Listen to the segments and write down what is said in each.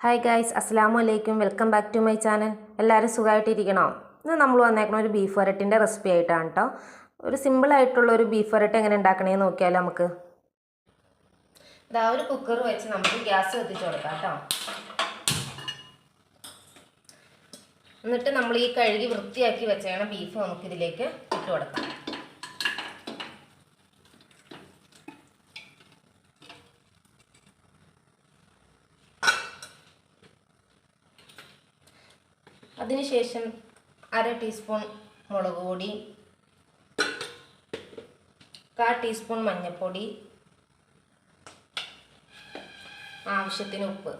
Hi guys അസ്സാമു അലൈക്കും welcome back to my channel എല്ലാവരും സുഖമായിട്ടിരിക്കണോ? ഇന്ന് നമ്മൾ വന്നേക്കണ ഒരു ബീഫ് വരട്ടിന്റെ റെസിപ്പി ആയിട്ടാണ് കേട്ടോ ഒരു സിമ്പിളായിട്ടുള്ള ഒരു ബീഫ് വരട്ട് എങ്ങനെ ഉണ്ടാക്കണേന്ന് നോക്കിയാലോ നമുക്ക്. ഇതാ ഒരു കുക്കർ വെച്ച് നമുക്ക് ഗ്യാസ് കത്തിച്ച് കൊടുക്കാം കേട്ടോ എന്നിട്ട് നമ്മൾ ഈ കഴുകി വൃത്തിയാക്കി വെച്ചേക്കണ ബീഫ് നമുക്കിതിലേക്ക് ഇട്ട് കൊടുക്കാം. അതിനുശേഷം അര ടീസ്പൂൺ മുളക് പൊടി കാ ടീസ്പൂൺ മഞ്ഞൾപ്പൊടി ആവശ്യത്തിന് ഉപ്പ്.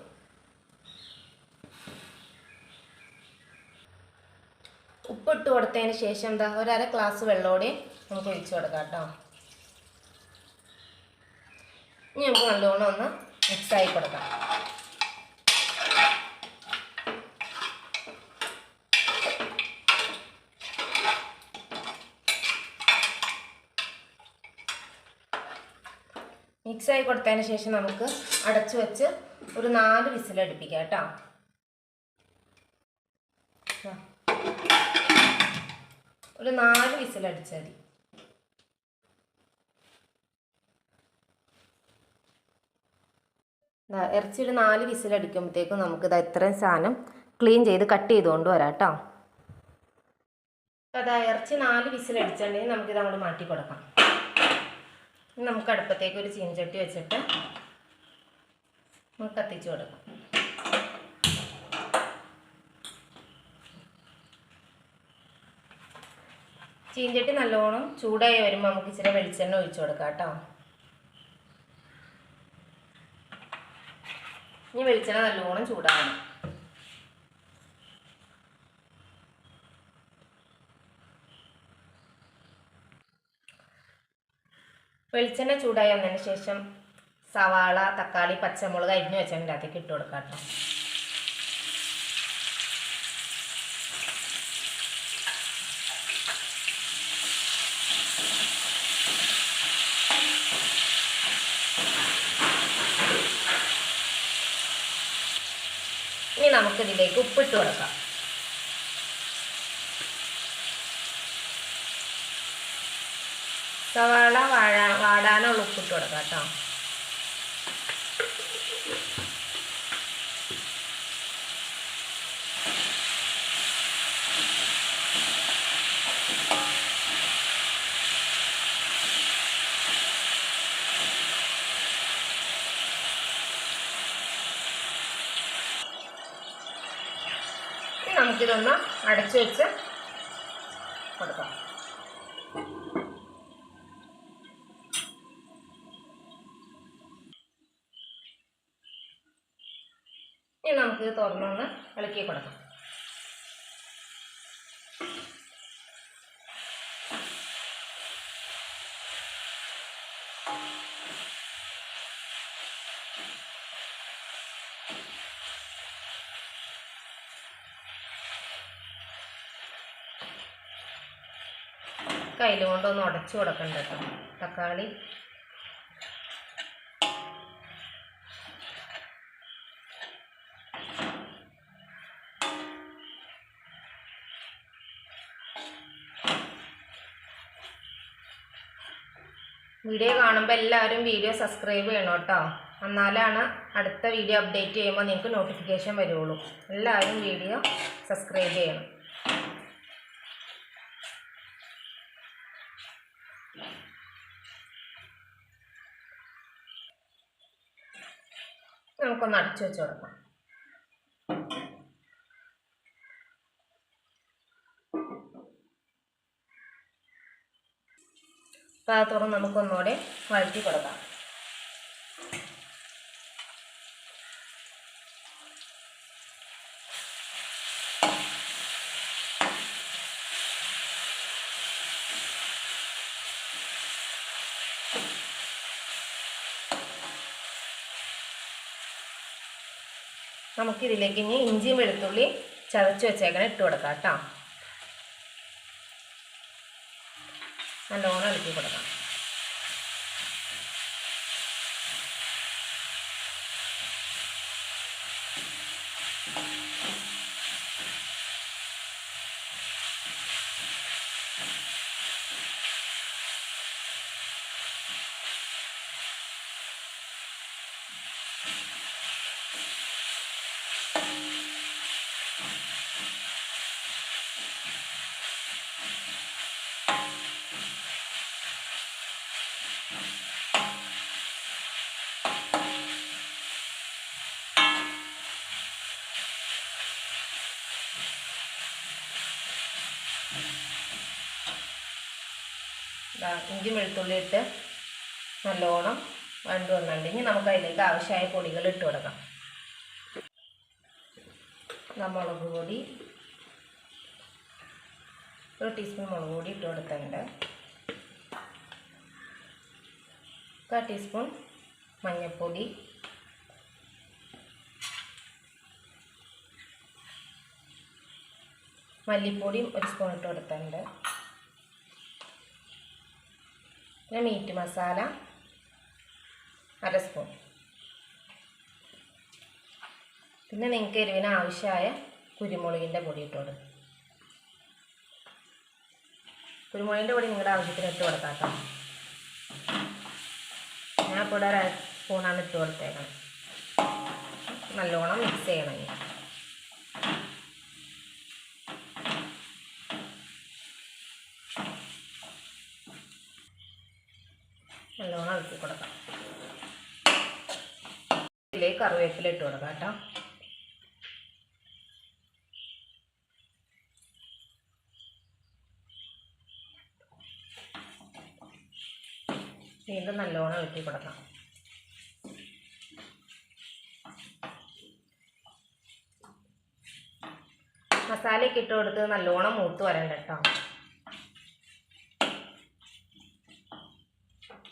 ഉപ്പിട്ട് കൊടുത്തതിന് ശേഷം എന്താ ഒരര ഗ്ലാസ് വെള്ളോടെ നമുക്ക് ഒഴിച്ചു കൊടുക്കാം കേട്ടോ. ഇനി നമുക്ക് നല്ലോണം ഒന്ന് മിക്സായി കൊടുക്കാം. മിക്സായി കൊടുത്തതിന് ശേഷം നമുക്ക് അടച്ചു വെച്ച് ഒരു നാല് വിസിലടുപ്പിക്കാം കേട്ടോ. ഒരു നാല് വിസിൽ അടിച്ചാൽ മതി. ദാ ഇറച്ചി ഒരു നാല് വിസിലടിക്കുമ്പോഴത്തേക്കും നമുക്ക് നമുക്കിത് ഇത്രയും സാധനം ക്ലീൻ ചെയ്ത് കട്ട് ചെയ്തുകൊണ്ട് വരാം കേട്ടോ. അതാ ഇറച്ചി നാല് വിസിലടിച്ചിട്ടുണ്ടെങ്കിൽ നമുക്കിത് അങ്ങോട്ട് മാറ്റി കൊടുക്കാം. നമുക്ക് അടുപ്പത്തേക്ക് ഒരു ചീനച്ചട്ടി വെച്ചിട്ട് നമുക്ക് കത്തിച്ചു കൊടുക്കാം. ചീഞ്ചട്ടി നല്ലോണം ചൂടായി വരുമ്പോൾ നമുക്ക് ഇച്ചിരി വെളിച്ചെണ്ണ ഒഴിച്ചു കൊടുക്കാം കേട്ടോ. ഇനി വെളിച്ചെണ്ണ നല്ലോണം ചൂടാകണം വെളിച്ചെണ്ണ ചൂടായി വന്നതിന് ശേഷം സവാള തക്കാളി പച്ചമുളക് അരിഞ്ഞു വെച്ചതിന്റെ അകത്തേക്ക് ഇട്ട് കൊടുക്കാം കേട്ടോ. ഇനി നമുക്കിതിലേക്ക് ഉപ്പിട്ട് കൊടുക്കാം. സവാള വാഴ വാടാനുള്ള ഉപ്പിട്ട് കൊടുക്കാം കേട്ടോ. നമുക്കിതൊന്ന് അടച്ചു വെച്ച് ഇനി നമുക്ക് തുറന്നൊന്ന് ഇളക്കി കൊടുക്കാം. കയ്യിൽ കൊണ്ടൊന്ന് ഉടച്ചു കൊടുക്കണ്ട കേട്ടോ തക്കാളി വീഡിയോ കാണുമ്പോൾ എല്ലാവരും വീഡിയോ സബ്സ്ക്രൈബ് ചെയ്യണം കേട്ടോ. എന്നാലാണ് അടുത്ത വീഡിയോ അപ്ഡേറ്റ് ചെയ്യുമ്പോൾ നിങ്ങൾക്ക് നോട്ടിഫിക്കേഷൻ വരുള്ളൂ. എല്ലാവരും വീഡിയോ സബ്സ്ക്രൈബ് ചെയ്യണം. നമുക്കൊന്ന് അടച്ചു വെച്ച് കൊടുക്കാം തുറന്ന് നമുക്കൊന്നുകൂടെ വഴറ്റി കൊടുക്കാം. നമുക്കിതിലേക്ക് ഇനി ഇഞ്ചിയും വെളുത്തുള്ളി ചതച്ച് വെച്ചേക്കണം ഇട്ട് കൊടുക്കാം കേട്ടോ. നല്ലോണം ഇളക്കി കൊടുക്കാം ഇഞ്ചി വെളുത്തുള്ളി ഇട്ട് നല്ലോണം വണ്ട് വന്നിട്ടുണ്ട്. ഇനി നമുക്ക് അതിലേക്ക് ആവശ്യമായ പൊടികൾ ഇട്ട് കൊടുക്കാം. മുളക് പൊടി ഒരു ടീസ്പൂൺ മുളക് പൊടി ഇട്ട് കൊടുത്തിട്ടുണ്ട്. കാ ടീസ്പൂൺ മഞ്ഞൾപ്പൊടി. മല്ലിപ്പൊടിയും ഒരു സ്പൂൺ ഇട്ട് കൊടുത്തിട്ടുണ്ട്. പിന്നെ മീറ്റ് മസാല അര സ്പൂൺ പിന്നെ നിങ്ങൾക്ക് എരിവിന് ആവശ്യമായ കുരുമുളകിന്റെ പൊടി ഇട്ട് കൊടുക്കും. കുരുമുളകിന്റെ പൊടി നിങ്ങളുടെ ആവശ്യത്തിന് ഇട്ട് കേട്ടോ ഞാൻ ഇപ്പോൾ ഒരു സ്പൂണാണ് ഇട്ട് കൊടുത്തേക്കണം നല്ലോണം മിക്സ് ചെയ്യണം നല്ലോണം ഇളക്കി കൊടുക്കാം. ഇതിലേ കറിവേപ്പില ഇട്ട് കൊടുക്കാം കേട്ടോ. വീണ്ടും നല്ലോണം ഇളക്കി കൊടുക്കാം. മസാലയൊക്കെ ഇട്ട് കൊടുത്ത് നല്ലോണം മൂത്ത് വരണ്ട കേട്ടോ.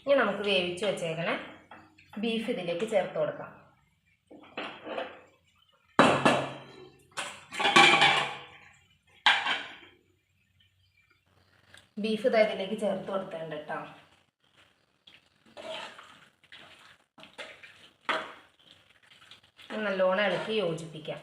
ഇനി നമുക്ക് വേവിച്ച് വെച്ചേക്കണ. ബീഫ് ഇതിലേക്ക് ചേർത്ത് കൊടുക്കാം. ബീഫ് ഇതാ ഇതിലേക്ക് ചേർത്ത് കൊടുത്തിട്ടുണ്ട് കേട്ടോ നല്ലോണം ഇളക്കി യോജിപ്പിക്കാം.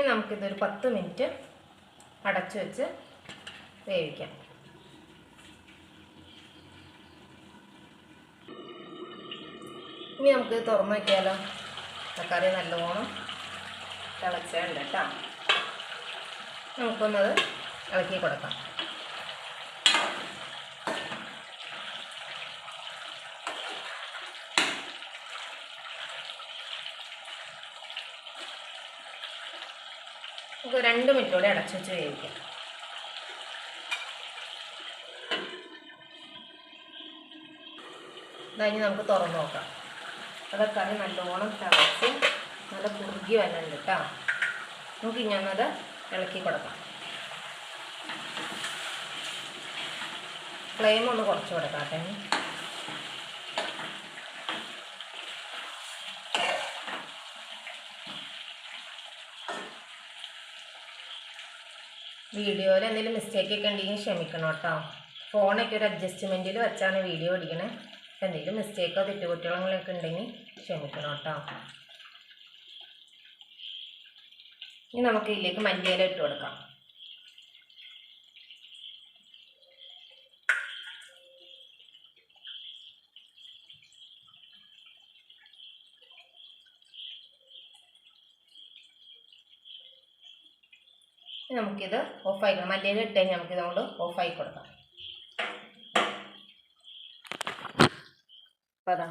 ഇനി നമുക്കിതൊരു പത്ത് മിനിറ്റ് അടച്ചു വെച്ച് വേവിക്കാം. ഇനി നമുക്ക് തുറന്നു വയ്ക്കാലോ തക്കാളി നല്ലോണം തിളച്ചുണ്ട് കേട്ടോ. നമുക്കൊന്നത് ഇളക്കി കൊടുക്കാം. നമുക്ക് രണ്ട് മിനിറ്റ് കൂടെ അടച്ചു വെച്ച് വേവിക്കാം. ഇതഞ്ഞ് നമുക്ക് തുറന്നു നോക്കാം. അതൊക്കെ കറി നല്ലോണം തിളച്ച് നല്ല കുറുകി വരണം കേട്ടോ നമുക്ക് ഇനി ഇളക്കി കൊടുക്കാം. ഫ്ലെയിം ഒന്ന് കുറച്ച് കൊടുക്കാം കേട്ടോ വീഡിയോയിൽ എന്തെങ്കിലും മിസ്റ്റേക്ക് ഒക്കെ ഉണ്ടെങ്കിൽ ക്ഷമിക്കണം കേട്ടോ. ഫോണൊക്കെ ഒരു അഡ്ജസ്റ്റ്മെന്റിൽ വെച്ചാണ് വീഡിയോ ഓടിക്കണേ എന്തെങ്കിലും മിസ്റ്റേക്കോ തെറ്റുകുറ്റങ്ങളൊക്കെ ഉണ്ടെങ്കിൽ ക്ഷമിക്കണം കേട്ടോ. ഇനി നമുക്ക് ഇതിലേക്ക് മല്ലിയില ഇട്ട് കൊടുക്കാം ഇനി നമുക്കിത് ഓഫായി മല്ലിയില ഇട്ട് കഴിഞ്ഞാൽ നമുക്കിത് കൊണ്ട് ഓഫായി കൊടുക്കാം. അപ്പോൾ അതാ.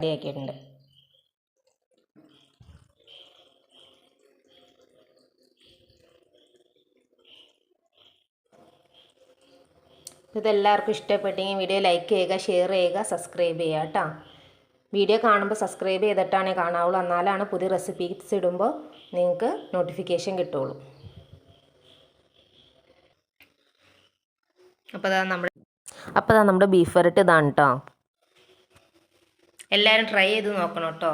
റെഡിയാക്കിയിട്ടുണ്ട്. ഇതെല്ലാവർക്കും ഇഷ്ടപ്പെട്ടെങ്കിൽ വീഡിയോ ലൈക്ക് ചെയ്യുക ഷെയർ ചെയ്യുക സബ്സ്ക്രൈബ് ചെയ്യുക കേട്ടോ. വീഡിയോ കാണുമ്പോൾ സബ്സ്ക്രൈബ് ചെയ്തിട്ടാണ് കാണാവുള്ളൂ. എന്നാലാണ് പുതിയ റെസിപ്പീസ് ഇടുമ്പോൾ നിങ്ങൾക്ക് നോട്ടിഫിക്കേഷൻ കിട്ടുള്ളൂ. അപ്പോൾ അതാ നമ്മുടെ അപ്പോൾ അതാ നമ്മുടെ ബീഫ് വരട്ട് ഇതാണ് കേട്ടോ എല്ലാവരും ട്രൈ ചെയ്ത് നോക്കണം കേട്ടോ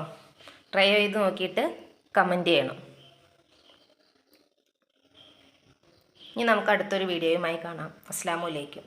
ട്രൈ ചെയ്ത് നോക്കിയിട്ട് കമന്റ് ചെയ്യണം. ഇനി നമുക്ക് അടുത്തൊരു വീഡിയോയുമായി കാണാം. അസ്സാം വലൈക്കും